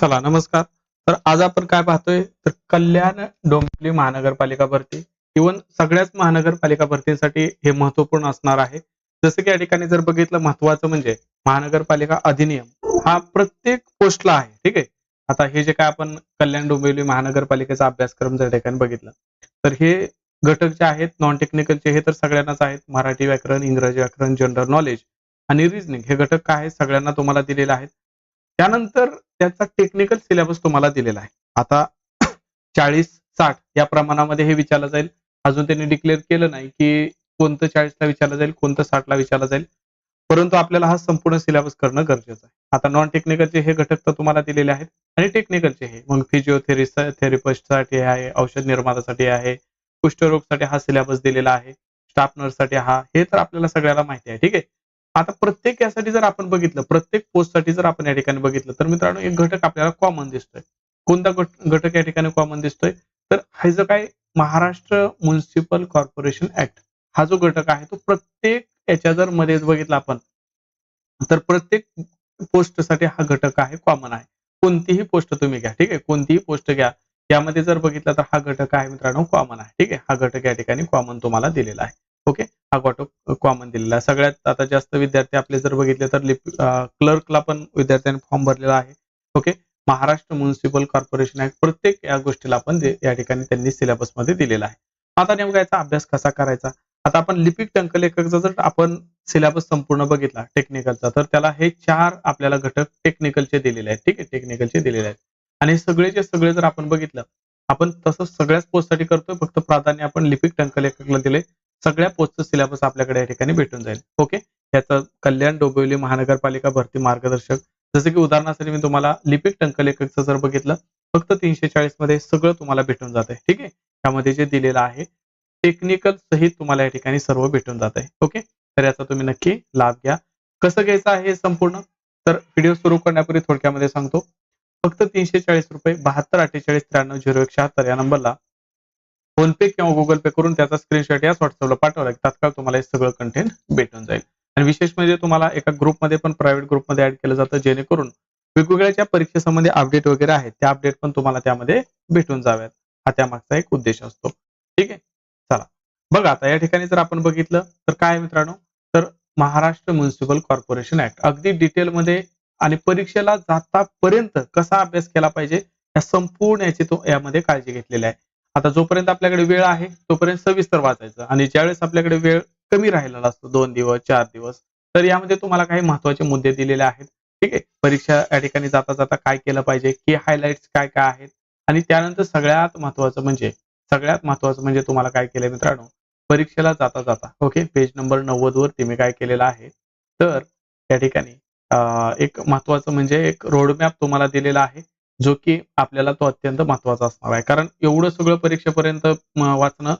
चला नमस्कार. तर आज आपण काय पाहतोय? तर कल्याण डोंबिवली महानगरपालिका भरती. इव्हन सगळ्याच महानगरपालिका भरतीसाठी हे महत्त्वपूर्ण असणार आहे. जसं की या ठिकाणी जर बघितलं महत्वाचं म्हणजे महानगरपालिका अधिनियम हा प्रत्येक पोस्टला आहे ठीक आहे? आता हे जे काय आपण कल्याण डोंबिवली महानगरपालिकेचा अभ्यासक्रम जर ठिकाणी बघितला तर हे घटक जे आहेत नॉन टेक्निकलचे हे तर सगळ्यांनाच आहेत. मराठी व्याकरण इंग्रजी व्याकरण जनरल नॉलेज आणि रिझनिंग हे घटक काय आहे सगळ्यांना तुम्हाला दिलेले आहेत. त्यानंतर त्याचा टेक्निकल सिलेबस तुम्हाला दिलेला आहे. आता चाळीस साठ या प्रमाणामध्ये हे विचारलं जाईल. अजून त्यांनी डिक्लेअर केलं नाही की कोणतं चाळीसला विचारलं जाईल कोणतं साठला विचारलं जाईल. परंतु आपल्याला हा संपूर्ण सिलेबस करणं गरजेचं आहे. आता नॉन टेक्निकलचे हे घटक तर तुम्हाला दिलेले आहेत. आणि टेक्निकलचे हे मग फिजिओथेरी थेरपिस्टसाठी आहे औषध निर्मातासाठी आहे कुष्ठरोगसाठी हा सिलेबस दिलेला आहे स्टाफ नर्ससाठी हा हे तर आपल्याला सगळ्याला माहिती आहे. ठीक आहे? आता प्रत्येक यासाठी जर आपण बघितलं प्रत्येक पोस्टसाठी जर आपण या ठिकाणी बघितलं तर मित्रांनो एक घटक आपल्याला कॉमन दिसतोय. कोणता घटक या ठिकाणी कॉमन दिसतोय? तर हा जो काय महाराष्ट्र म्युन्सिपल कॉर्पोरेशन ऍक्ट हा जो घटक आहे तो प्रत्येक याच्या जर मध्ये बघितला आपण तर प्रत्येक पोस्टसाठी हा घटक आहे कॉमन आहे. कोणतीही पोस्ट तुम्ही घ्या ठीक आहे? कोणतीही पोस्ट घ्या. यामध्ये जर बघितलं तर हा घटक आहे मित्रांनो कॉमन आहे ठीक आहे? हा घटक या ठिकाणी कॉमन तुम्हाला दिलेला आहे ओके? हा घटक कॉमन दिलेला. आहे सगळ्यात आता जास्त विद्यार्थी आपले जर बघितले तर क्लर्कला पण विद्यार्थ्यांनी फॉर्म भरलेला आहे. Okay? Maharashtra municipal corporation act प्रत्येक या गोष्टीला आपण या ठिकाणी त्यांनी सिलेबसमध्ये दिलेला आहे. आता नेमका याचा अभ्यास कसा करायचा? आता आपण लिपिक टंकलेखकचा जर आपण सिलेबस संपूर्ण बघितला टेक्निकलचा तर त्याला हे चार आपल्याला घटक टेक्निकलचे दिलेले आहेत. ठीक आहे? टेक्निकलचे दिलेले आहेत. आणि सगळेचे सगळे जर आपण बघितलं आपण तसं सगळ्याच पोस्टसाठी करतोय फक्त प्राधान्य आपण लिपिक टंकलेखकला दिले सगळ्या पोस्टचा सिलेबस आपल्याकडे या ठिकाणी भेटून जाईल. ओके याचं कल्याण डोंबिवली महानगरपालिका भरती मार्गदर्शक. जसं की उदाहरणासाठी मी तुम्हाला लिपिक टंकलेखकचं जर बघितलं फक्त तीनशे चाळीसमध्ये सगळं तुम्हाला भेटून जात आहे ठीक आहे? त्यामध्ये जे दिलेलं आहे टेक्निकल सहित तुम्हाला या ठिकाणी सर्व भेटून जात आहे ओके तर याचा तुम्ही नक्की लाभ घ्या. कसं घ्यायचं आहे हे संपूर्ण? तर व्हिडिओ सुरू करण्यापूर्वी थोडक्यामध्ये सांगतो. फक्त तीनशे चाळीस रुपये बहात्तर अठ्ठेचाळीस त्र्याण्णव झिरो एक शहात्तर या नंबरला फोन पे किंवा गुगल पे करून त्याचा स्क्रीनशॉट याच व्हॉट्सअपला पाठवला की तात्काळ तुम्हाला हे सगळं कंटेंट भेटून जाईल. आणि विशेष म्हणजे तुम्हाला एका ग्रुपमध्ये पण प्रायव्हेट ग्रुपमध्ये ऍड केलं जातं जेणेकरून वेगवेगळ्या ज्या परीक्षेसंबंधी अपडेट वगैरे आहेत त्या अपडेट पण तुम्हाला त्यामध्ये भेटून जाव्यात. हा त्यामागचा एक उद्देश असतो. ठीक आहे? चला. बघा आता या ठिकाणी जर आपण बघितलं तर काय मित्रांनो? तर महाराष्ट्र म्युन्सिपल कॉर्पोरेशन ऍक्ट अगदी डिटेलमध्ये आणि परीक्षेला जातापर्यंत कसा अभ्यास केला पाहिजे या संपूर्ण याची तो यामध्ये काळजी घेतलेली आहे. आता जोपर्यंत आपल्याकडे वेळ आहे तोपर्यंत सविस्तर वाचायचं. आणि ज्यावेळेस आपल्याकडे वेळ कमी राहिलेला असतो दोन दिवस चार दिवस तर यामध्ये तुम्हाला काही महत्त्वाचे मुद्दे दिलेले आहेत. ठीक आहे? परीक्षा या ठिकाणी जाता जाता काय केलं पाहिजे की हायलाइट्स काय काय आहेत? आणि त्यानंतर सगळ्यात महत्वाचं म्हणजे सगळ्यात महत्वाचं म्हणजे तुम्हाला काय केलंय मित्रांनो? परीक्षेला जाता जाता ओके पेज नंबर नव्वद वरती मी काय केलेलं आहे? तर त्या ठिकाणी एक महत्वाचं म्हणजे एक रोडमॅप तुम्हाला दिलेला आहे. जो की आपल्याला तो अत्यंत महत्त्वाचा असणार आहे. कारण एवढं सगळं परीक्षेपर्यंत वाचणं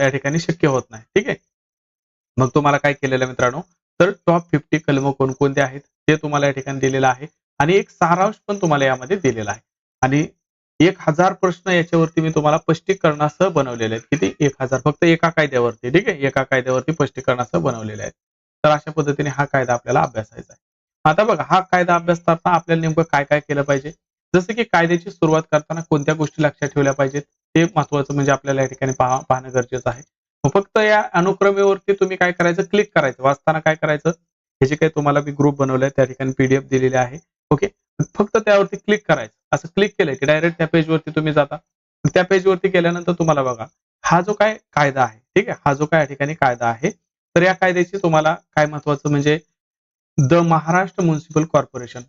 या ठिकाणी शक्य होत नाही. ठीक आहे? मग तुम्हाला काय केलेलं आहे मित्रांनो? तर टॉप फिफ्टी कलम कोणकोणते आहेत? ते तुम्हाला या ठिकाणी दिलेलं आहे. आणि एक सारांश पण तुम्हाला यामध्ये दिलेला आहे. आणि एक हजार प्रश्न याच्यावरती मी तुम्हाला स्पष्टीकरणासह बनवलेले आहेत. किती? एक हजार. फक्त एका कायद्यावरती. ठीक आहे? एका कायद्यावरती स्पष्टीकरणासह बनवलेले आहेत. तर अशा पद्धतीने हा कायदा आपल्याला अभ्यासायचा आहे. आता बघा हा कायदा अभ्यासताना आपल्याला नेमकं काय काय केलं पाहिजे? जसं की कायद्याची सुरुवात करताना कोणत्या गोष्टी लक्षात ठेवल्या पाहिजेत ते महत्वाचं म्हणजे आपल्याला या ठिकाणी पाहणं गरजेचं आहे. फक्त या अनुक्रमेवरती तुम्ही काय करायचं क्लिक करायचं. वाचताना काय करायचं हे जे काही तुम्हाला मी ग्रुप बनवलंय त्या ठिकाणी पीडीएफ दिलेले आहे. ओके फक्त त्यावरती क्लिक करायचं. असं क्लिक केलं की डायरेक्ट त्या पेजवरती तुम्ही जाता. त्या पेजवरती गेल्यानंतर तुम्हाला बघा हा जो काय कायदा आहे ठीक आहे? हा जो काय या ठिकाणी कायदा आहे तर या कायद्याची तुम्हाला काय महत्वाचं म्हणजे द महाराष्ट्र म्युन्सिपल कॉर्पोरेशन.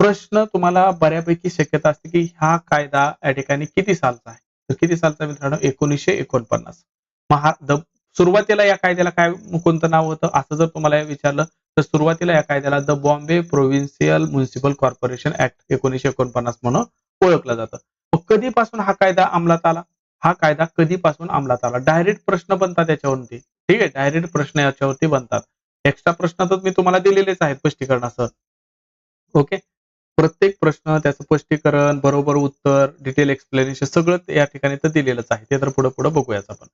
प्रश्न तुम्हाला बऱ्यापैकी शक्यता असते की हा कायदा या ठिकाणी किती सालचा आहे? तर किती सालचा मित्रांनो? एकोणीसशे एकोणपन्नास. महा द सुरुवातीला या कायद्याला काय कोणतं नाव होतं? असं जर तुम्हाला विचारलं तर सुरुवातीला या कायद्याला the Bombay provincial municipal corporation act एकोणीसशे एकोणपन्नास म्हणून ओळखलं जातं. मग कधीपासून हा कायदा अंमलात आला? हा कायदा कधीपासून अंमलात आला? डायरेक्ट प्रश्न बनतात याच्यावरती. ठीक आहे? डायरेक्ट प्रश्न याच्यावरती बनतात. एक्स्ट्रा प्रश्न तर मी तुम्हाला दिलेलेच आहेत स्पष्टीकरणासह. ओके? प्रत्येक प्रश्न त्याचं स्पष्टीकरण बरोबर उत्तर डिटेल एक्सप्लेनेशन सगळं या ठिकाणी तर दिलेलंच आहे. ते तर पुढे पुढे बघूयाच आपण.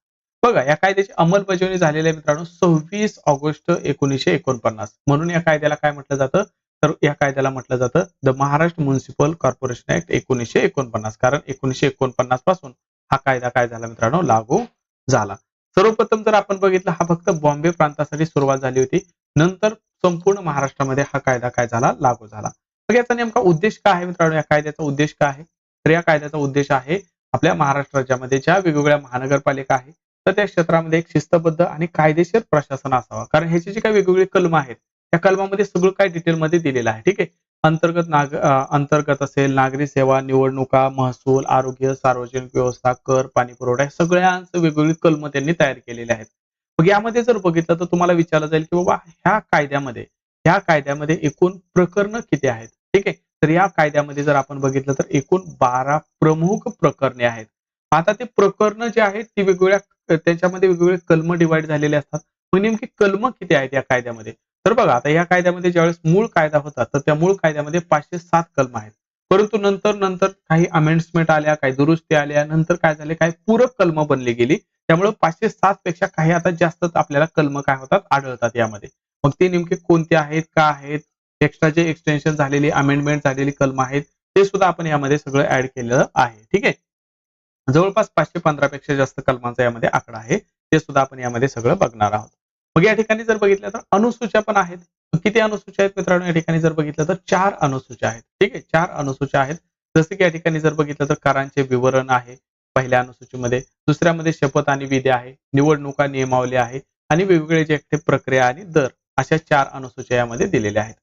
बघा या कायद्याची अंमलबजावणी झालेली आहे मित्रांनो सव्वीस ऑगस्ट एकोणीसशे एकोणपन्नास. म्हणून या कायद्याला काय म्हटलं जातं? तर या कायद्याला म्हटलं जातं the Maharashtra municipal corporation act एकोणीसशे एकोणपन्नास. कारण एकोणीसशे एकोणपन्नासपासून हा कायदा काय झाला मित्रांनो? लागू झाला. सर्वप्रथम जर आपण बघितलं हा फक्त बॉम्बे प्रांतासाठी सुरुवात झाली होती. नंतर संपूर्ण महाराष्ट्रामध्ये हा कायदा काय झाला? लागू झाला. मग याचा नेमका उद्देश काय आहे मित्रांनो? या कायद्याचा उद्देश काय आहे? तर या कायद्याचा उद्देश आहे आपल्या महाराष्ट्र राज्यामध्ये ज्या वेगवेगळ्या महानगरपालिका आहेत तर त्या क्षेत्रामध्ये एक शिस्तबद्ध आणि कायदेशीर प्रशासन असावा. कारण ह्याची जी काही वेगवेगळी कलम आहेत त्या कलमामध्ये सगळं काय डिटेलमध्ये दिलेलं आहे. ठीक आहे? अंतर्गत नाग अंतर्गत असेल नागरी सेवा निवडणुका महसूल आरोग्य सार्वजनिक व्यवस्था कर पाणी पुरवठा या सगळ्यांचं वेगवेगळी कलम त्यांनी तयार केलेले आहेत. मग यामध्ये जर बघितलं तर तुम्हाला विचारलं जाईल की बाबा ह्या कायद्यामध्ये ह्या कायद्यामध्ये एकूण प्रकरण किती आहेत? ठीक आहे? तर या कायद्यामध्ये जर आपण बघितलं तर एकूण बारा प्रमुख प्रकरणे आहेत. आता ते प्रकरण जे आहेत ती वेगवेगळ्या त्याच्यामध्ये वेगवेगळे कलम डिवाइड झालेले असतात. मग नेमकी कलम किती आहेत या कायद्यामध्ये? तर बघा आता या कायद्यामध्ये ज्यावेळेस मूळ कायदा होता तर त्या मूळ कायद्यामध्ये पाचशे सात कलम आहेत. परंतु नंतर नंतर काही अमेंडमेंट आल्या काही दुरुस्ती आल्या नंतर काय झाले? काही पूरक कलम बनली गेली. त्यामुळे पाचशे सात पेक्षा काही आता जास्त आपल्याला कलम काय होतात? आढळतात यामध्ये. मग ते नेमके कोणते आहेत का आहेत? एक्स्ट्रा जे एक्सटेन्शन झालेली अमेंडमेंट झालेली कलम आहेत ते सुद्धा आपण यामध्ये सगळं ऍड केलेलं आहे. ठीक आहे? जवळपास पाचशे पंधरा पेक्षा जास्त कलमांचा यामध्ये आकडा आहे. ते सुद्धा आपण यामध्ये सगळं बघणार आहोत. मग या ठिकाणी जर बघितलं तर अनुसूच्या पण आहेत. किती अनुसूच्या आहेत मित्रांनो? या ठिकाणी जर बघितलं तर चार अनुसूच्या आहेत. ठीक आहे? चार अनुसूच्या आहेत. जसे की या ठिकाणी जर बघितलं तर करांचे विवरण आहे पहिल्या अनुसूचीमध्ये. दुसऱ्यामध्ये शपथ आणि विधी आहे. निवडणुका नियमावली आहे. आणि वेगवेगळे जे प्रक्रिया आणि दर. अशा चार अनुसूच्या यामध्ये दिलेल्या आहेत.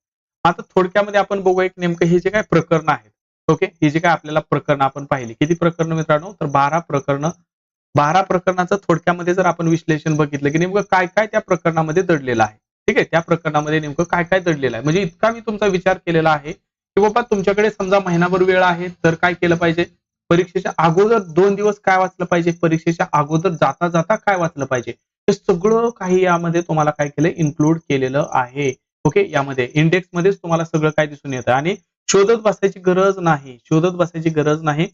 आता थोडक्यामध्ये आपण बघू एक नेमकं हे जे काय प्रकरण आहेत. ओके? ही जे काय आपल्याला प्रकरण आपण पाहिली. किती प्रकरण मित्रांनो? तर बारा प्रकरण. बारा प्रकरणाचं थोडक्यामध्ये जर आपण विश्लेषण बघितलं की नेमकं काय काय त्या प्रकरणामध्ये दडलेलं आहे. ठीक आहे? त्या प्रकरणामध्ये नेमकं काय काय दडलेलं आहे? म्हणजे इतका मी तुमचा विचार केलेला आहे की बाबा तुमच्याकडे समजा महिनाभर वेळ आहे तर काय केलं पाहिजे? परीक्षेच्या अगोदर दोन दिवस काय वाचलं पाहिजे? परीक्षेच्या अगोदर जाता जाता काय वाचलं पाहिजे? हे सगळं काही यामध्ये तुम्हाला काय केलं? इन्क्लूड केलेलं आहे. ओके यामध्ये इंडेक्स मध्येच तुम्हाला सगळं काय दिसून येतं? आणि शोधत बसायची गरज नाही. शोधत बसायची गरज नाही.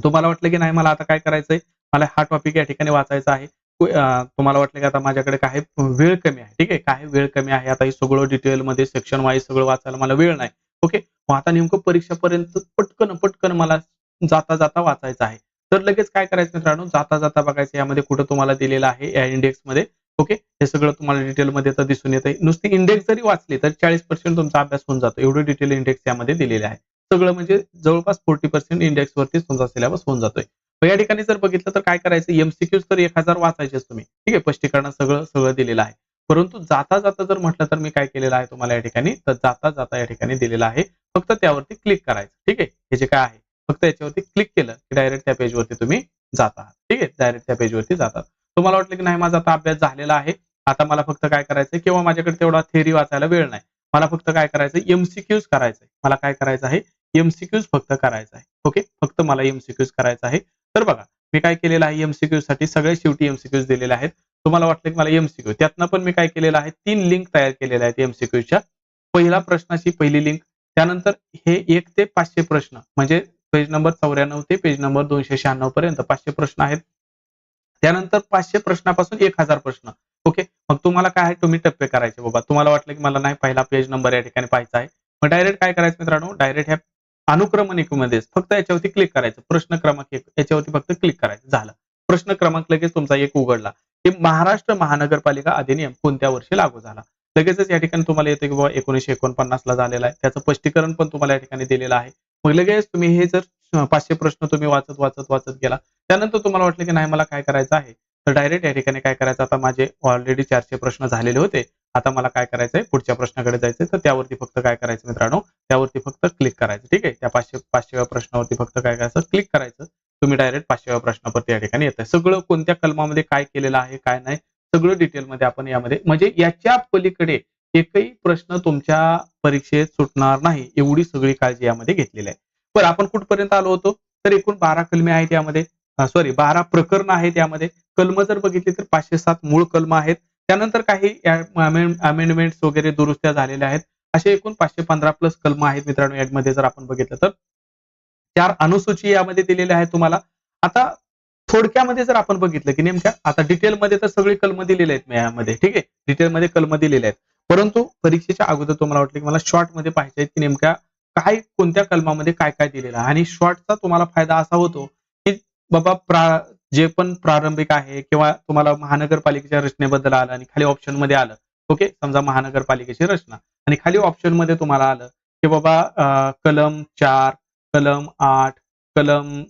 तुम्हाला वाटलं की नाही मला आता काय करायचंय? मला हा टॉपिक या ठिकाणी वाचायचा आहे. तुम्हाला वाटलं की आता माझ्याकडे काय वेळ कमी आहे. ठीक आहे? काय वेळ कमी आहे. आता हे सगळं डिटेलमध्ये सेक्शन वाईज सगळं वाचायला मला वेळ नाही. ओके मग आता नेमकं परीक्षापर्यंत पटकन पटकन मला जाता जाता वाचायचं आहे. तर लगेच काय करायचं मित्रांनो? जाता जाता बघायचं यामध्ये कुठं तुम्हाला दिलेलं आहे या इंडेक्समध्ये. ओके हे सगळं तुम्हाला डिटेलमध्ये तर दिसून येत आहे नुसती इंडेक्स जरी वाचली तर चाळीस पर्सेंट तुमचा अभ्यास होऊन जातो. एवढं डिटेल इंडेक्स यामध्ये दिलेले आहे. सगळं म्हणजे जवळपास फोर्टी पर्सेंट इंडेक्स वरतीच तुमचा सिलेबस होऊन जातोय. या ठिकाणी जर बघितलं तर काय करायचं? एमसीक्यूज तर एक हजार वाचायचेच तुम्ही. ठीक आहे? स्पष्टीकरण सगळं सगळं दिलेलं आहे. परंतु जाता जाता जर म्हटलं तर मी काय केलेलं आहे तुम्हाला या ठिकाणी? तर जाता जाता या ठिकाणी दिलेलं आहे. फक्त त्यावरती क्लिक करायचं. ठीक आहे? हे जे काय आहे फक्त याच्यावरती क्लिक केलं की डायरेक्ट त्या पेजवरती तुम्ही जाता ठीक आहे? डायरेक्ट त्या पेजवरती जातात तुम्हाला वाटलं की नाही माझा आता अभ्यास झालेला आहे. आता मला फक्त काय करायचंय? किंवा माझ्याकडे तेवढा थेअरी वाचायला वेळ नाही. मला फक्त काय करायचं एमसीक्यूज करायचंय. मला काय करायचं आहे? एमसीक्यूज फक्त करायचं आहे. ओके फक्त मला एमसीक्यूज करायचं आहे. तर बघा मी काय केलेलं आहे? एमसीक्यू साठी सगळे शेवटी एमसीक्यूज दिलेले आहेत. तुम्हाला वाटलं की मला एमसीक्यू त्यातनं पण मी काय केलेलं आहे? तीन लिंक तयार केलेल्या आहेत एमसीक्यूच्या पहिला प्रश्नाची पहिली लिंक त्यानंतर हे एक ते पाचशे प्रश्न म्हणजे पेज नंबर चौऱ्याण्णव ते पेज नंबर दोनशे शहाण्णव पर्यंत पाचशे प्रश्न आहेत. त्यानंतर पाचशे प्रश्नापासून एक हजार प्रश्न. ओके मग तुम्हाला काय आहे? तुम्ही टप्पे करायचे. बाबा तुम्हाला वाटलं की मला नाही पहिला पेज नंबर या ठिकाणी पाहायचा आहे. मग डायरेक्ट काय करायचं मित्रांनो? डायरेक्ट ह्या अनुक्रमणिकेमध्ये फक्त याच्यावरती क्लिक करायचं. प्रश्न क्रमांक एक. याच्यावरती फक्त क्लिक करायचं. झालं. प्रश्न क्रमांक लगेच तुमचा एक उघडला. की महाराष्ट्र महानगरपालिका अधिनियम कोणत्या वर्षी लागू झाला? लगेचच या ठिकाणी तुम्हाला येतं की बाबा एकोणीशे एकोणपन्नास ला झालेला आहे. त्याचं स्पष्टीकरण पण तुम्हाला या ठिकाणी दिलेलं आहे. मग लगेच तुम्ही हे जर पाचशे प्रश्न तुम्ही वाचत वाचत वाचत गेला त्यानंतर तुम्हाला वाटलं की नाही मला काय करायचं आहे? तर डायरेक्ट या ठिकाणी काय करायचं? आता माझे ऑलरेडी चारशे प्रश्न झालेले होते. आता मला काय करायचंय? पुढच्या प्रश्नाकडे जायचंय. तर त्यावरती फक्त काय करायचं मित्रांनो? त्यावरती फक्त क्लिक करायचं. ठीक आहे? त्या पाचशे पाचशेव्या प्रश्नावरती फक्त काय करायचं? क्लिक करायचं. तुम्ही डायरेक्ट पाचशेव्या प्रश्नावरती या ठिकाणी येत सगळं कोणत्या कलमामध्ये काय केलेलं आहे काय नाही सगळं डिटेलमध्ये आपण यामध्ये म्हणजे याच्या पलीकडे एकही प्रश्न तुमच्या परीक्षेत सुटणार नाही एवढी सगळी काळजी यामध्ये घेतलेली आहे. बरं आपण कुठपर्यंत आलो होतो? तर एकूण बारा कलमे आहेत यामध्ये. सॉरी बारा प्रकरण आहेत यामध्ये. कलम जर बघितली तर पाचशे सात मूळ कलम आहेत. त्यानंतर काही अमेंडमेंट्स वगैरे दुरुस्त्या झालेल्या आहेत. असे एकूण पाचशे पंधरा प्लस कलम आहेत मित्रांनो यामध्ये जर आपण बघितलं तर. चार अनुसूची यामध्ये दिलेल्या आहेत तुम्हाला. आता थोडक्यामध्ये जर आपण बघितलं की नेमक्या आता डिटेलमध्ये तर सगळी कलम दिलेले आहेत यामध्ये. ठीक आहे? डिटेलमध्ये कलम दिलेले आहेत. परंतु परीक्षेच्या अगोदर तुम्हाला वाटलं की मला शॉर्टमध्ये पाहिजे की नेमक्या काय कोणत्या कलमामध्ये काय काय दिलेलं आहे? आणि शॉर्टचा तुम्हाला फायदा असा होतो की बाबा प्रा जे पण प्रारंभिक आहे किंवा तुम्हाला महानगरपालिकेच्या रचनेबद्दल आलं आणि खाली ऑप्शनमध्ये आलं. ओके समजा महानगरपालिकेची रचना. आणि खाली ऑप्शनमध्ये तुम्हाला आलं की बाबा कलम चार कलम आठ कलम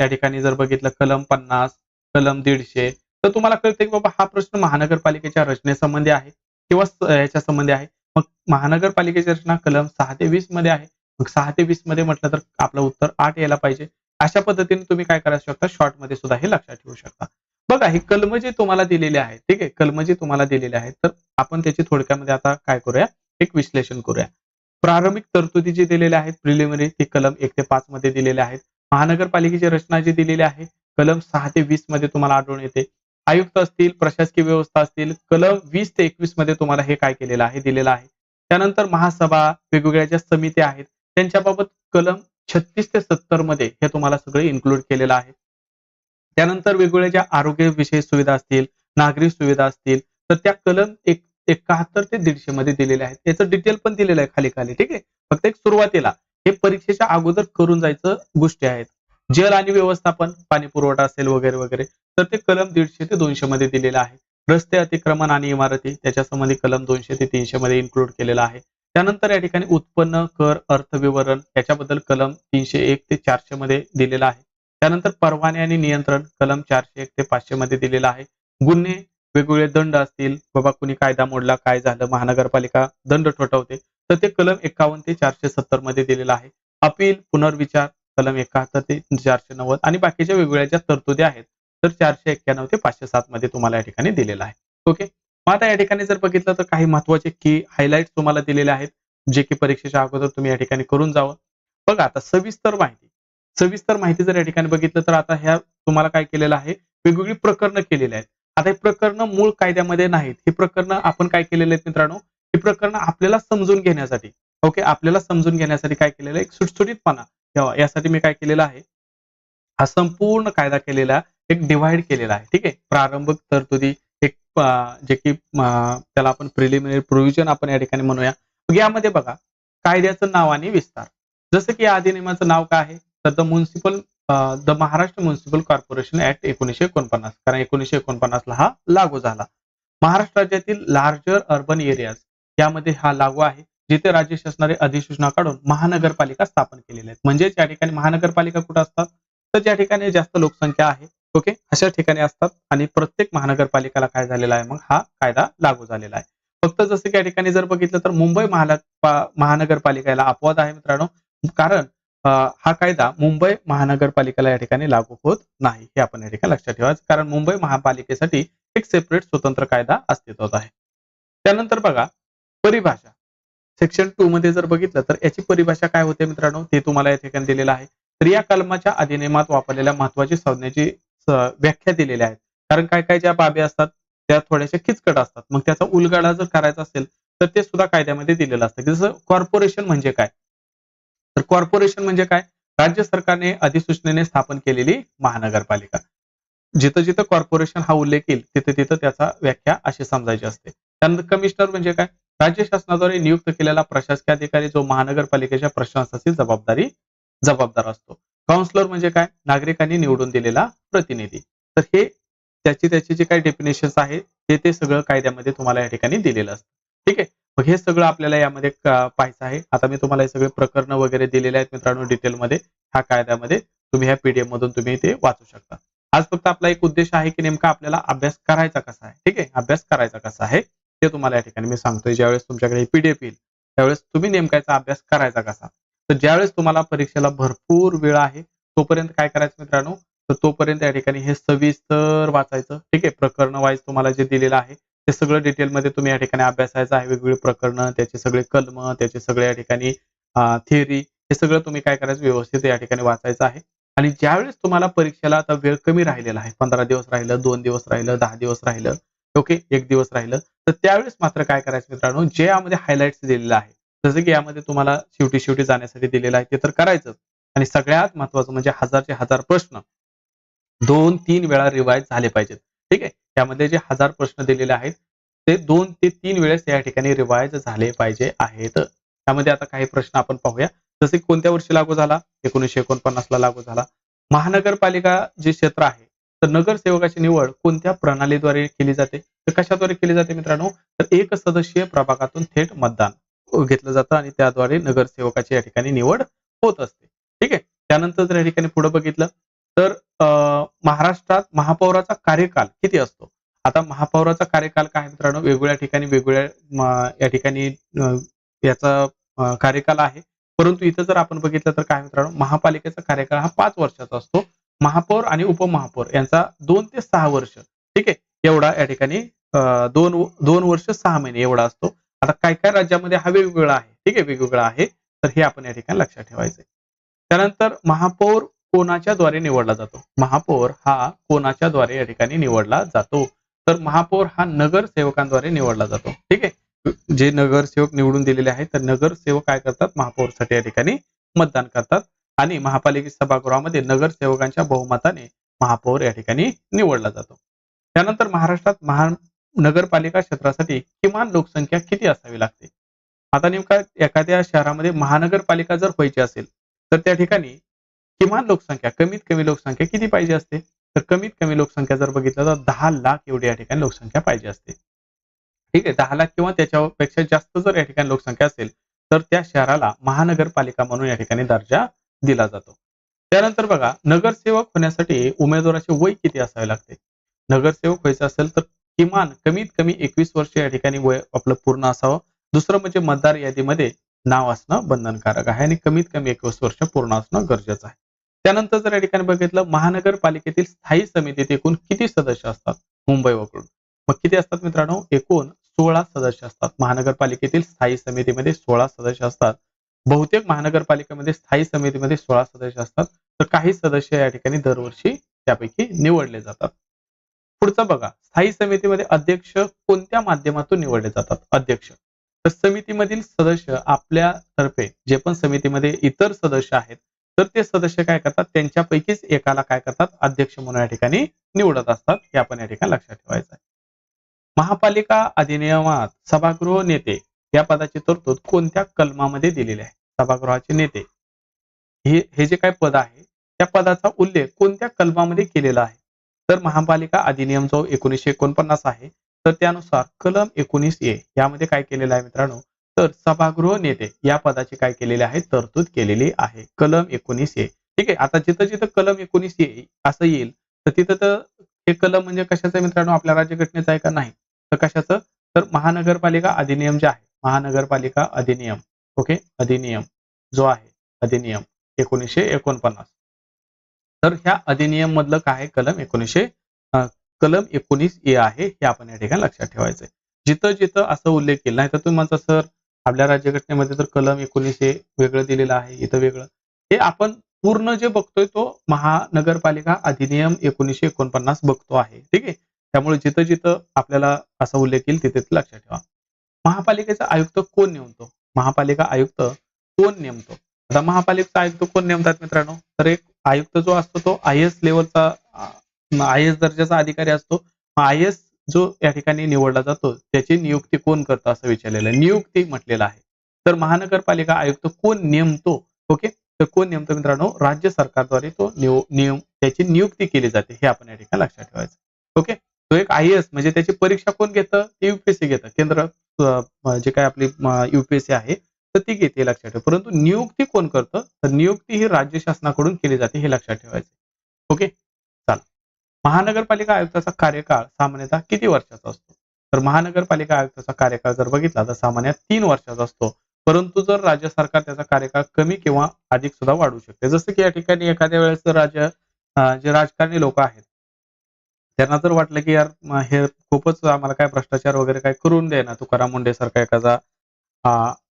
या ठिकाणी जर बघितलं कलम पन्नास कलम दीडशे तर तुम्हाला कळतं की बाबा हा प्रश्न महानगरपालिकेच्या रचनेसंबंधी आहे. किंवा याच्या संबंधी आहे. मग महानगरपालिकेची रचना कलम सहा ते वीसमध्ये आहे. मग सहा ते वीसमध्ये म्हटलं तर आपलं उत्तर आठ यायला पाहिजे. अशा पद्धतीने तुम्ही काय करू शकता? शॉर्टमध्ये सुद्धा हे लक्षात ठेवू शकता. बघा हे कलम जे तुम्हाला दिलेले आहेत ठीक आहे? कलम जे तुम्हाला दिलेले आहेत तर आपण त्याची थोडक्यामध्ये आता काय करूया? एक विश्लेषण करूया. प्रारंभिक तरतुदी जे दिलेले आहेत प्रिलिमिनरी ते कलम एक ते पाच मध्ये दिलेले आहेत. महानगरपालिकेची रचना जी दिलेली आहे कलम सहा ते वीसमध्ये तुम्हाला आढळून येते. आयुक्त असतील प्रशासकीय व्यवस्था असतील कलम वीस ते एकवीसमध्ये तुम्हाला हे काय केलेलं आहे दिलेलं आहे. त्यानंतर महासभा वेगवेगळ्या ज्या समित्या आहेत त्यांच्याबाबत कलम छत्तीस ते सत्तरमध्ये हे तुम्हाला सगळे इन्क्लूड केलेलं आहे. त्यानंतर वेगवेगळ्या ज्या आरोग्य विषय सुविधा असतील नागरी सुविधा असतील तर त्या कलम एक एकाहत्तर ते दीडशे मध्ये दिलेल्या आहेत. याचं डिटेल पण दिलेलं आहे खाली खाली ठीक आहे? फक्त एक सुरुवातीला हे परीक्षेच्या अगोदर करून जायचं गोष्टी आहेत. जल आणि व्यवस्थापन पाणी पुरवठा असेल वगैरे वगैरे. तर ते कलम दीडशे ते दोनशे मध्ये दिलेलं आहे. रस्ते अतिक्रमण आणि इमारती त्याच्या संबंधी कलम दोनशे ते तीनशे मध्ये इन्क्लूड केलेला आहे. त्यानंतर या ठिकाणी उत्पन्न कर अर्थविवरण याच्याबद्दल कलम तीनशे एक ते चारशे मध्ये दिलेला आहे. त्यानंतर परवाने आणि नियंत्रण कलम चारशे एक ते पाचशे मध्ये दिलेला आहे. गुन्हे वेगवेगळे दंड असतील बाबा कुणी कायदा मोडला काय झालं महानगरपालिका दंड ठोठावते. तर ते कलम एकावन्न ते चारशे सत्तरमध्ये दिलेलं आहे. अपील पुनर्विचार कलम एकाहत्तर ते चारशे नव्वद आणि बाकीच्या वेगवेगळ्या ज्या तरतुदी आहेत तर चारशे एक्क्याण्णव ते पाचशे सात मध्ये तुम्हाला या ठिकाणी दिलेलं आहे. ओके? मग आता या ठिकाणी जर बघितलं तर काही महत्त्वाचे की हायलाइट तुम्हाला दिलेले आहेत जे की परीक्षेच्या अगोदर तुम्ही या ठिकाणी करून जावं. बघा आता सविस्तर माहिती. सविस्तर माहिती जर या ठिकाणी बघितलं तर आता ह्या तुम्हाला काय केलेलं आहे? वेगवेगळी प्रकरणं केलेली आहेत. आता हे प्रकरणं मूळ कायद्यामध्ये नाहीत. ही प्रकरणं आपण काय केलेले आहेत मित्रांनो? ही प्रकरणं आपल्याला समजून घेण्यासाठी. ओके? आपल्याला समजून घेण्यासाठी काय केलेलं आहे? एक सुटसुटीतपणा. ठेवा यासाठी मी काय केलेलं आहे? हा संपूर्ण कायदा केलेला एक डिव्हाइड केलेला आहे. ठीक आहे? प्रारंभिक तरतुदी एक जे की त्याला आपण प्रिलिमिनरी प्रोव्हिजन आपण या ठिकाणी म्हणूया. मग यामध्ये बघा कायद्याचं नाव आणि विस्तार. जसं की या अधिनियमाचं नाव काय आहे? तर the municipal the Maharashtra municipal corporation act एकोणीशे एकोणपन्नास. कारण एकोणीशे एकोणपन्नासला हा लागू झाला. महाराष्ट्र राज्यातील लार्जर अर्बन एरियाज यामध्ये हा लागू आहे. जिथे राज्य शासनाने अधिसूचना काढून महानगरपालिका स्थापन केलेल्या आहेत. म्हणजेच या ठिकाणी महानगरपालिका कुठं असतात? तर ज्या ठिकाणी जास्त लोकसंख्या आहे ओके? अशा ठिकाणी असतात आणि प्रत्येक महानगरपालिकाला काय झालेला आहे मग? हा कायदा लागू झालेला आहे. फक्त जसं की या ठिकाणी जर बघितलं तर मुंबई महानगरपालिकेला अपवाद आहे मित्रांनो. कारण हा कायदा मुंबई महानगरपालिकेला या ठिकाणी लागू होत नाही हे आपण या ठिकाणी लक्षात ठेवायचं कारण मुंबई महापालिकेसाठी एक सेपरेट स्वतंत्र कायदा अस्तित्वात आहे. त्यानंतर बघा परिभाषा. सेक्शन टू मध्ये जर बघितलं तर याची परिभाषा काय होते मित्रांनो? ते तुम्हाला या ठिकाणी दिलेलं आहे. तर या कलमाच्या अधिनियमात वापरलेल्या महत्वाची संज्ञाची व्याख्या दिलेल्या आहेत कारण काय काय ज्या बाबी असतात त्या थोड्याशा किचकट असतात. मग त्याचा उलगडा जर करायचा असेल तर ते सुद्धा कायद्यामध्ये दिलेलं असतं. जसं कॉर्पोरेशन म्हणजे काय? तर कॉर्पोरेशन म्हणजे काय? राज्य सरकारने अधिसूचनेने स्थापन केलेली महानगरपालिका. जिथं जिथं कॉर्पोरेशन हा उल्लेख येईल तिथे तिथं त्याचा व्याख्या अशी समजायची असते. त्यानंतर कमिशनर म्हणजे काय? राज्य शासनाद्वारे नियुक्त केलेला प्रशासकीय अधिकारी जो महानगरपालिकेच्या प्रशासनाची जबाबदारी जबाबदार असतो. काउन्सिलर म्हणजे काय? नागरिकांनी निवडून दिलेला प्रतिनिधी. तर हे त्याची त्याची जे काही डेफिनेशन आहे ते ते सगळं कायद्यामध्ये तुम्हाला या ठिकाणी दिलेलं असतं. ठीक आहे? मग हे सगळं आपल्याला यामध्ये पाहायचं आहे. आता मी तुम्हाला हे सगळे प्रकरण वगैरे दिलेले आहेत मित्रांनो डिटेलमध्ये ह्या कायद्यामध्ये तुम्ही ह्या पीडीएफ मधून तुम्ही ते वाचू शकता. आज फक्त आपला एक उद्देश आहे की नेमका आपल्याला अभ्यास करायचा कसा आहे? ठीक आहे? अभ्यास करायचा कसा आहे? ते तुम्हाला या ठिकाणी मी सांगतोय. ज्यावेळेस तुमच्याकडे पीडीएफ येईल त्यावेळेस तुम्ही नेमकायचा अभ्यास करायचा कसा? तर ज्यावेळेस तुम्हाला परीक्षेला भरपूर वेळ आहे तोपर्यंत काय करायचं मित्रांनो? तर तोपर्यंत या ठिकाणी हे सविस्तर वाचायचं. ठीक आहे? प्रकरण वाईज तुम्हाला जे दिलेलं आहे ते सगळं डिटेलमध्ये तुम्ही या ठिकाणी अभ्यासायचं आहे. वेगवेगळे प्रकरणं त्याचे सगळे कलम त्याचे सगळे या ठिकाणी थिअरी हे सगळं तुम्ही काय करायचं? व्यवस्थित या ठिकाणी वाचायचं आहे. आणि ज्यावेळेस तुम्हाला परीक्षेला आता वेळ कमी राहिलेला आहे पंधरा दिवस राहिलं दोन दिवस राहिलं दहा दिवस राहिलं ओके? एक दिवस राहिलं. तर त्यावेळेस मात्र काय करायचं मित्रांनो? जे यामध्ये हायलाइट्स दिलेलं आहे. जसं की यामध्ये तुम्हाला शेवटी शेवटी जाण्यासाठी दिलेलं आहे ते तर करायचंच. आणि सगळ्यात महत्वाचं म्हणजे हजारचे हजार प्रश्न. दोन तीन वेळा रिवाईज झाले पाहिजेत. ठीक आहे? त्यामध्ये जे हजार प्रश्न दिलेले आहेत ते दोन ते तीन वेळेस या ठिकाणी रिवाइज झाले पाहिजे आहेत. त्यामध्ये आता काही प्रश्न आपण पाहूया. जसे कोणत्या वर्षी लागू झाला? एकोणीसशे एकोणपन्नास ला लागू झाला. महानगरपालिका जे क्षेत्र आहे तर नगरसेवकाची निवड कोणत्या प्रणालीद्वारे केली जाते? तर कशाद्वारे केली जाते मित्रांनो? तर एक सदस्यीय प्रभागातून थेट मतदान घेतलं जातं आणि त्याद्वारे नगरसेवकाची या ठिकाणी निवड होत असते. ठीक आहे? त्यानंतर जर या ठिकाणी पुढे बघितलं तर महाराष्ट्रात महापौराचा कार्यकाल किती असतो? आता महापौराचा कार्यकाल काय मित्रांनो? वेगवेगळ्या ठिकाणी वेगवेगळ्या या ठिकाणी याचा कार्यकाल आहे. परंतु इथं जर आपण बघितलं तर काय मित्रांनो? महापालिकेचा कार्यकाळ हा पाच वर्षाचा असतो. महापौर आणि उपमहापौर यांचा दोन ते सहा वर्ष. ठीक आहे? एवढा या ठिकाणी दोन दोन वर्ष सहा महिने एवढा असतो. आता काय काय राज्यामध्ये हा वेगवेगळा आहे. ठीक आहे? वेगवेगळा आहे. तर हे आपण या ठिकाणी लक्षात ठेवायचंय. त्यानंतर महापौर कोणाच्या द्वारे निवडला जातो? महापौर हा कोणाच्या द्वारे या ठिकाणी निवडला जातो? तर महापौर हा नगरसेवकांद्वारे निवडला जातो. ठीक आहे? जे नगरसेवक निवडून दिलेले आहेत तर नगरसेवक काय करतात? महापौरसाठी या ठिकाणी मतदान करतात. आणि महापालिका सभागृहामध्ये नगरसेवकांच्या बहुमताने महापौर या ठिकाणी निवडला जातो. त्यानंतर महाराष्ट्रात महानगरपालिका क्षेत्रासाठी किमान लोकसंख्या किती असावी लागते? आता नेमका एखाद्या शहरामध्ये महानगरपालिका जर व्हायची असेल तर त्या ठिकाणी किमान लोकसंख्या कमीत कमी लोकसंख्या किती पाहिजे असते? तर कमीत कमी लोकसंख्या जर बघितलं तर दहा लाख एवढी या ठिकाणी लोकसंख्या पाहिजे असते. ठीक आहे दहा लाख किंवा त्याच्यापेक्षा जास्त जर या ठिकाणी लोकसंख्या असेल तर त्या शहराला महानगरपालिका म्हणून या ठिकाणी दर्जा दिला जातो. त्यानंतर बघा नगरसेवक होण्यासाठी उमेदवाराचे वय किती असावे लागते? नगरसेवक व्हायचं असेल तर किमान कमीत कमी एकवीस वर्ष या ठिकाणी वय आपलं पूर्ण असावं. दुसरं म्हणजे मतदार यादीमध्ये नाव असणं बंधनकारक आहे आणि कमीत कमी एकवीस वर्ष पूर्ण असणं गरजेचं आहे. त्यानंतर जर या ठिकाणी बघितलं महानगरपालिकेतील स्थायी समितीत एकूण किती सदस्य असतात? मुंबई वगळून. मग किती असतात मित्रांनो? एकूण सोळा सदस्य असतात. महानगरपालिकेतील स्थायी समितीमध्ये सोळा सदस्य असतात. बहुतेक महानगरपालिकेमध्ये स्थायी समितीमध्ये सोळा सदस्य असतात. तर काही सदस्य या ठिकाणी दरवर्षी त्यापैकी निवडले जातात. पुढचं बघा. स्थायी समितीमध्ये अध्यक्ष कोणत्या माध्यमातून निवडले जातात? अध्यक्ष. तर समितीमधील सदस्य आपल्या तर्फे जे पण समितीमध्ये इतर सदस्य आहेत तर ते सदस्य काय करतात? त्यांच्यापैकीच एकाला काय करतात? अध्यक्ष म्हणून या ठिकाणी निवडत असतात. हे आपण या ठिकाणी लक्षात ठेवायचं आहे. महापालिका अधिनियमात सभागृह नेते या पदाची तरतूद कोणत्या कलमामध्ये दिलेली आहे? सभागृहाचे नेते. हे हे जे काय पद आहे त्या पदाचा उल्लेख कोणत्या कलमामध्ये केलेला आहे? तर महापालिका अधिनियम जो एकोणीसशे एकोणपन्नास आहे तर त्यानुसार कलम एकोणीस ए यामध्ये काय केलेलं आहे मित्रांनो? तर सभागृह नेते या पदाची काय केलेली आहे? तरतूद केलेली आहे. कलम एकोणीस ए. ठीक आहे आता जिथं जिथं कलम एकोणीस ए असं येईल तर तिथं तर हे कलम म्हणजे कशाचं मित्रांनो? आपल्या राज्यघटनेचं आहे का? नाही. तर कशाचं? तर महानगरपालिका अधिनियम जे आहे महानगरपालिका अधिनियम. ओके? अधिनियम जो आहे अधिनियम एकोणीसशे एकोणपन्नास. तर ह्या अधिनियम मधलं काय कलम एकोणीसशे कलम एकोणीस ए आहे हे आपण या ठिकाणी लक्षात ठेवायचंय जिथं जिथं असं उल्लेख केला नाही तर तुम्ही म्हणता सर आपल्या राज्यघटनेमध्ये तर कलम एकोणीस ए वेगळं दिलेलं आहे इथं वेगळं. हे आपण पूर्ण जे बघतोय तो महानगरपालिका अधिनियम एकोणीसशे एकोणपन्नास बघतो आहे. ठीक आहे? त्यामुळे जिथं जिथं आपल्याला असा उल्लेख येईल तिथे लक्षात ठेवा. महापालिकेचा आयुक्त कोण नेमतो? महापालिका आयुक्त कोण नेमतो? आता महापालिका आयुक्त कोण नेमतात मित्रांनो? तर एक आयुक्त जो असतो तो आय एस लेवलचा आय एस दर्जाचा अधिकारी असतो. आय एस जो या ठिकाणी निवडला जातो त्याची नियुक्ती कोण करतो असं विचारलेलं आहे. नियुक्ती म्हटलेलं आहे. तर महानगरपालिका आयुक्त कोण नेमतो? ओके? तर कोण नेमतो मित्रांनो? राज्य सरकारद्वारे तो नियम त्याची नियुक्ती केली जाते. हे आपण या ठिकाणी लक्षात ठेवायचं. ओके? तो एक आय एस म्हणजे त्याची परीक्षा कोण घेतं? युपीएससी घेतं. केंद्र जे काय आपली युपीएससी आहे तर ती घेते लक्षात ठेवा. परंतु नियुक्ती कोण करतं? तर नियुक्ती ही राज्य शासनाकडून केली जाते हे लक्षात ठेवायचं ओके? चाल महानगरपालिका आयुक्ताचा कार्यकाळ सामान्यतः किती वर्षाचा असतो? तर महानगरपालिका आयुक्ताचा कार्यकाळ जर बघितला तर सामान्य तीन वर्षाचा असतो. परंतु जर राज्य सरकार त्याचा कार्यकाळ कमी किंवा अधिक सुद्धा वाढू शकते. जसं की या ठिकाणी एखाद्या वेळेस राज्य जे राजकारणी लोक आहेत त्यांना जर वाटलं की यार हे खूपच आम्हाला काय भ्रष्टाचार वगैरे काय करून दे ना तुकाराम मुंडे सारखा एखादा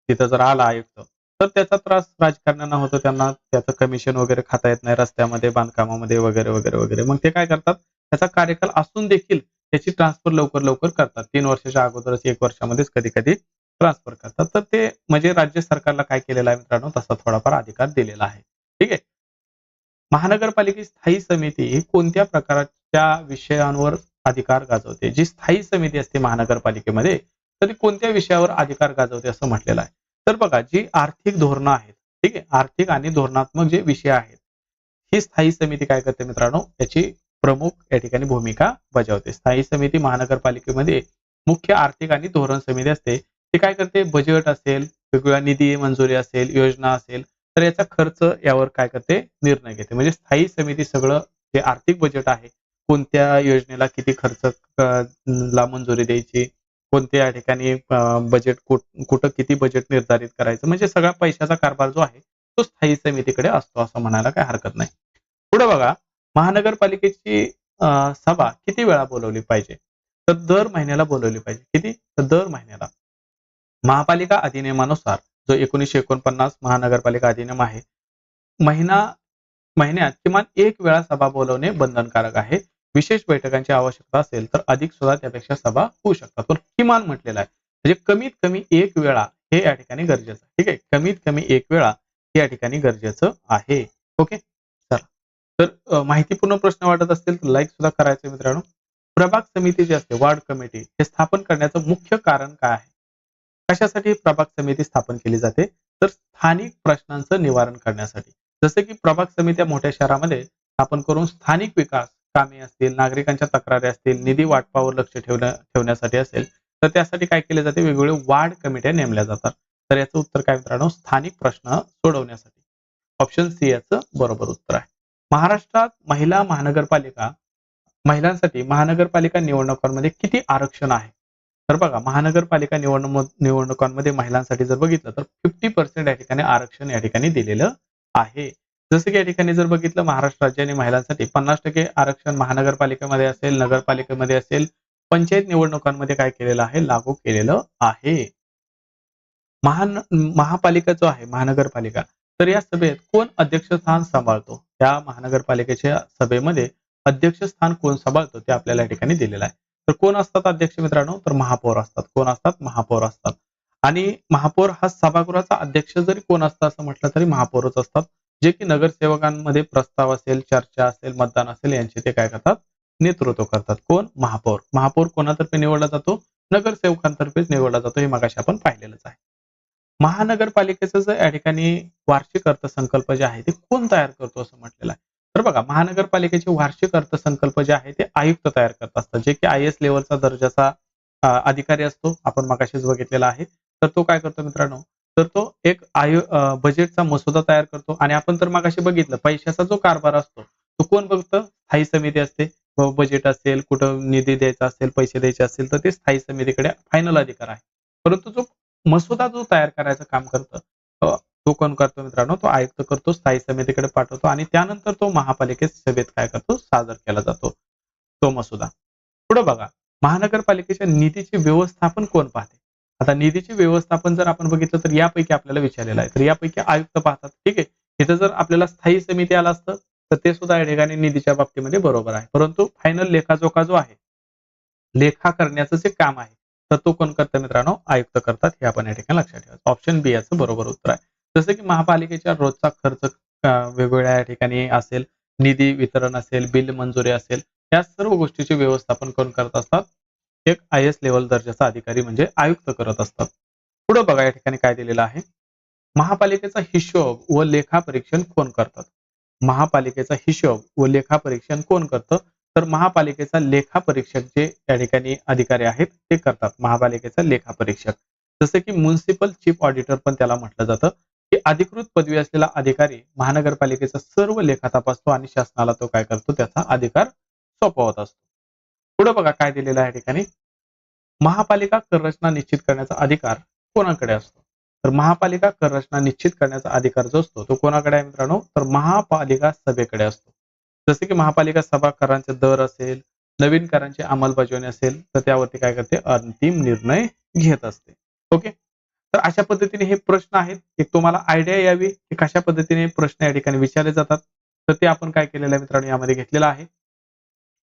तिथं जर आला आयुक्त तर त्याचा त्रास राजकारण्यांना होतो. त्यांना त्याचं कमिशन वगैरे खाता येत नाही रस्त्यामध्ये बांधकामामध्ये वगैरे वगैरे वगैरे. मग ते काय करतात? त्याचा कार्यकाल असून देखील त्याची ट्रान्सफर लवकर लवकर करतात. तीन वर्षाच्या अगोदरच एक वर्षामध्येच कधी कधी ट्रान्सफर करतात. तर ते म्हणजे राज्य सरकारला काय केलेलं आहे मित्रांनो? तसा थोडाफार अधिकार दिलेला आहे. ठीक आहे? महानगरपालिकेची स्थायी समिती ही कोणत्या प्रकारात त्या विषयांवर अधिकार गाजवते. जी स्थायी समिती असते महानगरपालिकेमध्ये तर ती कोणत्या विषयावर अधिकार गाजवते असं म्हटलेलं आहे? तर बघा जी आर्थिक धोरणं आहेत ठीक आहे? आर्थिक आणि धोरणात्मक जे विषय आहेत ही स्थायी समिती काय करते मित्रांनो? याची प्रमुख या ठिकाणी भूमिका बजावते. स्थायी समिती महानगरपालिकेमध्ये मुख्य आर्थिक आणि धोरण समिती असते. ती काय करते? बजेट असेल वेगवेगळ्या निधी मंजुरी असेल योजना असेल तर याचा खर्च यावर काय करते? निर्णय घेते. म्हणजे स्थायी समिती सगळं जे आर्थिक बजेट आहे कोणत्या योजनेला किती खर्च ला मंजुरी द्यायची? कोणत्या या ठिकाणी बजेट कुठं किती बजेट निर्धारित करायचं? म्हणजे सगळा पैशाचा कारभार जो आहे तो स्थायी समितीकडे असतो असं म्हणायला काही हरकत नाही. पुढे बघा महानगरपालिकेची सभा किती वेळा बोलवली पाहिजे? तर दर महिन्याला बोलवली पाहिजे. किती? तर दर महिन्याला. महापालिका अधिनियमानुसार जो एकोणीसशे एकोणपन्नास महानगरपालिका अधिनियम आहे महिना महिन्यात किमान एक वेळा सभा बोलवणे बंधनकारक आहे. विशेष बैठकांची आवश्यकता असेल तर अधिक सुद्धा त्यापेक्षा सभा होऊ शकतात. पण किमान म्हटलेला आहे. म्हणजे कमीत कमी एक वेळा हे या ठिकाणी गरजेचं ठीक आहे? कमीत कमी एक वेळा हे या ठिकाणी गरजेचं आहे. ओके? चला. तर माहितीपूर्ण प्रश्न वाटत असतील तर लाईक सुद्धा करायचं मित्रांनो. प्रभाग समिती जी असते वार्ड कमिटी हे स्थापन करण्याचं मुख्य कारण काय आहे? कशासाठी प्रभाग समिती स्थापन केली जाते? तर स्थानिक प्रश्नांचं निवारण करण्यासाठी. जसं की प्रभाग समित्या मोठ्या शहरामध्ये स्थापन करून स्थानिक विकास कामे असतील नागरिकांच्या तक्रारी असतील निधी वाटपावर लक्ष ठेवण्या ठेवण्यासाठी असेल तर त्यासाठी काय केले जाते? वेगवेगळे वार्ड कमिट्या नेमल्या जातात. तर याचं उत्तर काय मित्रांनो? स्थानिक प्रश्न सोडवण्यासाठी. ऑप्शन सी याचं बरोबर उत्तर आहे. महाराष्ट्रात महिला महानगरपालिका महिलांसाठी महानगरपालिका निवडणुकांमध्ये किती आरक्षण आहे? तर बघा महानगरपालिका निवडणूक निवडणुकांमध्ये महिलांसाठी जर बघितलं तर फिफ्टी पर्सेंट या ठिकाणी आरक्षण या ठिकाणी दिलेलं आहे. जसं की या ठिकाणी जर बघितलं महाराष्ट्र राज्याने महिलांसाठी पन्नास टक्के आरक्षण महानगरपालिकेमध्ये असेल नगरपालिकेमध्ये असेल पंचायत निवडणुकांमध्ये काय केलेलं आहे? लागू केलेलं आहे. महान महापालिका जो आहे महानगरपालिका तर या सभेत कोण अध्यक्षस्थान सांभाळतो? या महानगरपालिकेच्या सभेमध्ये अध्यक्षस्थान कोण सांभाळतो ते आपल्याला या ठिकाणी दिलेलं आहे. तर कोण असतात अध्यक्ष मित्रांनो? तर महापौर असतात. कोण असतात? महापौर असतात. आणि महापौर हा सभागृहाचा अध्यक्ष जरी कोण असतं असं म्हटलं तरी महापौरच असतात. जे की नगरसेवकांमध्ये प्रस्ताव असेल चर्चा असेल मतदान असेल यांचे ते काय करतात? नेतृत्व करतात. कोण? महापौर. महापौर कोणातर्फे निवडला जातो? नगरसेवकांतर्फेच निवडला जातो. हे मगाशी आपण पाहिलेलंच आहे. महानगरपालिकेचं जर या ठिकाणी वार्षिक अर्थसंकल्प जे आहे ते कोण तयार करतो असं म्हटलेलं आहे? तर बघा महानगरपालिकेचे वार्षिक अर्थसंकल्प जे आहे ते आयुक्त तयार करत असतात. जे की आय एस लेवलचा दर्जाचा अधिकारी असतो. आपण मगाशीच बघितलेला आहे. तर तो काय करतो मित्रांनो? तर तो एक आयु बजेटचा मसुदा तयार करतो. आणि आपण तर मगाशी बघितलं पैशाचा जो कारभार असतो तो कोण बघतं? स्थायी समिती असते. बजेट असेल कुठं निधी द्यायचा असेल पैसे द्यायचे असेल तर ते स्थायी समितीकडे फायनल अधिकार आहे. परंतु जो मसुदा जो तयार करायचं काम करतं तो कोण करतो मित्रांनो? तो आयुक्त करतो स्थायी समितीकडे पाठवतो आणि त्यानंतर तो महापालिकेत सभेत काय करतो? सादर केला जातो तो मसुदा. पुढे बघा महानगरपालिकेच्या निधीचे व्यवस्थापन कोण पाहते? आता निधीचे व्यवस्थापन जर आपण बघितलं तर यापैकी आपल्याला विचारलेलं आहे. तर यापैकी आयुक्त पाहतात ठीक आहे? इथं जर आपल्याला स्थायी समिती आला असतं तर ते सुद्धा या ठिकाणी निधीच्या बाबतीमध्ये बरोबर आहे. परंतु फायनल लेखाजोखा जो आहे लेखा करण्याचं जे काम आहे तर तो कोण करतं मित्रांनो? आयुक्त करतात. हे आपण या ठिकाणी लक्षात ठेवायचं. ऑप्शन बी याचं बरोबर उत्तर आहे. जसं की महापालिकेच्या रोजचा खर्च वेगवेगळ्या या ठिकाणी असेल निधी वितरण असेल बिल मंजुरी असेल या सर्व गोष्टीचे व्यवस्थापन कोण करत असतात? एक आय एस लेवल दर्जाचा अधिकारी म्हणजे आयुक्त करत असतात. पुढे बघा या ठिकाणी काय दिलेलं आहे. महापालिकेचा हिशोब व लेखा परीक्षण कोण करतात? महापालिकेचा हिशोब व लेखा परीक्षण कोण करतं? तर महापालिकेचा लेखा परीक्षक जे या ठिकाणी अधिकारी आहेत ते करतात. महापालिकेचा लेखा परीक्षक जसे की म्युन्सिपल चीफ ऑडिटर पण त्याला म्हटलं जातं की अधिकृत पदवी असलेला अधिकारी महानगरपालिकेचा सर्व लेखा तपासतो आणि शासनाला तो काय करतो? त्याचा अधिकार सोपवत असतो. पुढे बघा काय दिलेलं आहे ठिकाणी. महापालिका कर रचना निश्चित करण्याचा अधिकार कोणाकडे असतो? तर महापालिका कर रचना निश्चित करण्याचा अधिकार जो असतो तो कोणाकडे आहे मित्रांनो? तर महापालिका सभेकडे असतो. जसे की महापालिका सभा करांचे दर असेल नवीन करांची अंमलबजावणी असेल तर त्यावरती काय करते? अंतिम निर्णय घेत असते. ओके? तर अशा पद्धतीने हे प्रश्न आहेत. एक तुम्हाला आयडिया यावी की कशा पद्धतीने प्रश्न या ठिकाणी विचारले जातात. तर ते आपण काय केलेलं आहे मित्रांनो? यामध्ये घेतलेलं आहे.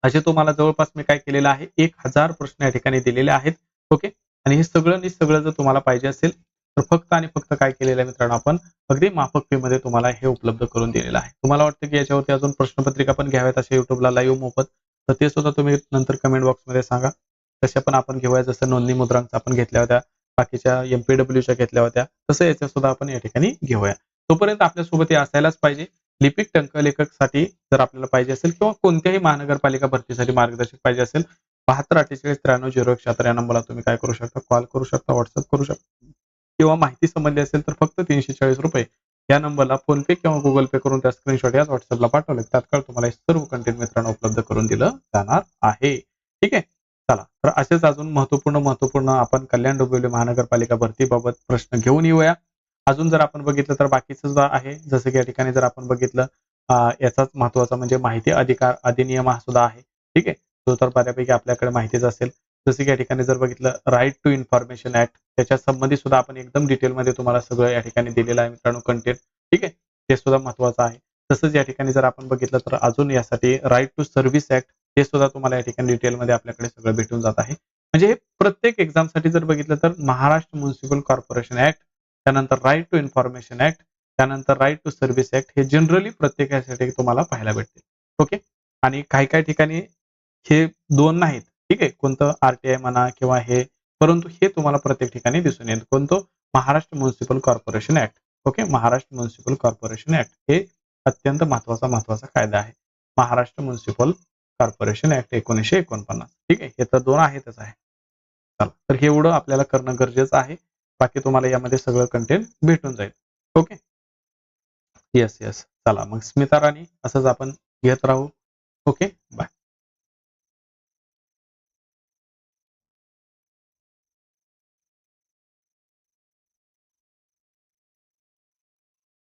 असे तुम्हाला जवळपास मी काय केलेलं आहे? एक हजार प्रश्न या ठिकाणी दिलेले आहेत. ओके? आणि हे सगळं सगळं जर तुम्हाला पाहिजे असेल तर फक्त आणि फक्त काय केलेलं आहे मित्रांनो आपण? अगदी माफक फी मध्ये तुम्हाला हे उपलब्ध करून दिलेलं आहे. तुम्हाला वाटतं की याच्यावरती अजून प्रश्नपत्रिका पण घ्याव्यात असे युट्यूबला लाईव्ह मोफत? तर ते सुद्धा तुम्ही नंतर कमेंट बॉक्समध्ये सांगा. तशा पण आपण घेऊया. जसं नोंदणी मुद्रांक आपण घेतल्या होत्या बाकीच्या एमपीडब्ल्यूच्या घेतल्या होत्या तसं याच्या सुद्धा आपण या ठिकाणी घेऊया. तोपर्यंत आपल्यासोबत हे असायलाच पाहिजे. लिपिक टंकलेखकसाठी जर आपल्याला पाहिजे असेल किंवा कोणत्याही महानगरपालिका भरतीसाठी मार्गदर्शक पाहिजे असेल बहात्तर अठ्ठेचाळीस त्र्याण्णव झिरो एक शहात्तर या नंबरला तुम्ही काय करू शकता? कॉल करू शकता व्हॉट्सअप करू शकता. किंवा माहिती संबंधी असेल तर फक्त तीनशे चाळीस रुपये या नंबरला फोन पे किंवा गुगल पे करून त्या स्क्रीनशॉट याच व्हॉट्सअपला पाठवले तात्काळ तुम्हाला सर्व कंटेंट मित्रांनो उपलब्ध करून दिलं जाणार आहे. ठीक आहे? चला तर असेच अजून महत्त्वपूर्ण महत्त्वपूर्ण आपण कल्याण डोंबिवली महानगरपालिका भरतीबाबत प्रश्न घेऊन येऊया. अजून जर आपण बघितलं तर बाकीचं सुद्धा आहे. जसं की या ठिकाणी जर आपण बघितलं याचाच महत्त्वाचा म्हणजे माहिती अधिकार अधिनियम हा सुद्धा आहे. ठीक आहे? तो तर बऱ्यापैकी आपल्याकडे माहितीच असेल. जसं की या ठिकाणी जर बघितलं राईट टू इन्फॉर्मेशन ऍक्ट त्याच्या संबंधी सुद्धा आपण एकदम डिटेलमध्ये तुम्हाला सगळं या ठिकाणी दिलेलं आहे मित्रांनो कंटेंट ठीक आहे? ते सुद्धा महत्वाचं आहे. तसंच या ठिकाणी जर आपण बघितलं तर अजून यासाठी राईट टू सर्व्हिस ऍक्ट हे सुद्धा तुम्हाला या ठिकाणी डिटेलमध्ये आपल्याकडे सगळं भेटून जात आहे. म्हणजे हे प्रत्येक एक्झामसाठी जर बघितलं तर महाराष्ट्र म्युन्सिपल कॉर्पोरेशन ऍक्ट त्यानंतर राईट टू इन्फॉर्मेशन ऍक्ट त्यानंतर राईट टू सर्व्हिस ऍक्ट हे जनरली प्रत्येकासाठी तुम्हाला पाहायला भेटतील. ओके आणि काही काही ठिकाणी हे दोन नाहीत. ठीक आहे? कोणतं आरटीआय म्हणा किंवा हे परंतु हे तुम्हाला प्रत्येक ठिकाणी दिसून येईल. कोणतं? Maharashtra municipal corporation act okay Maharashtra municipal corporation act हे अत्यंत महत्त्वाचा महत्त्वाचा कायदा आहे. महाराष्ट्र म्युन्सिपल कॉर्पोरेशन ऍक्ट एकोणीसशे एकोणपन्नास. ठीक आहे? हे तर दोन आहेतच आहे. चला. तर हे एवढं आपल्याला करणं गरजेचं आहे. बाकी तुम्हाला यामध्ये सगळं कंटेंट भेटून जाईल. ओके येस येस चला मग स्मिता राणी असंच आपण घेत राहू. Okay bye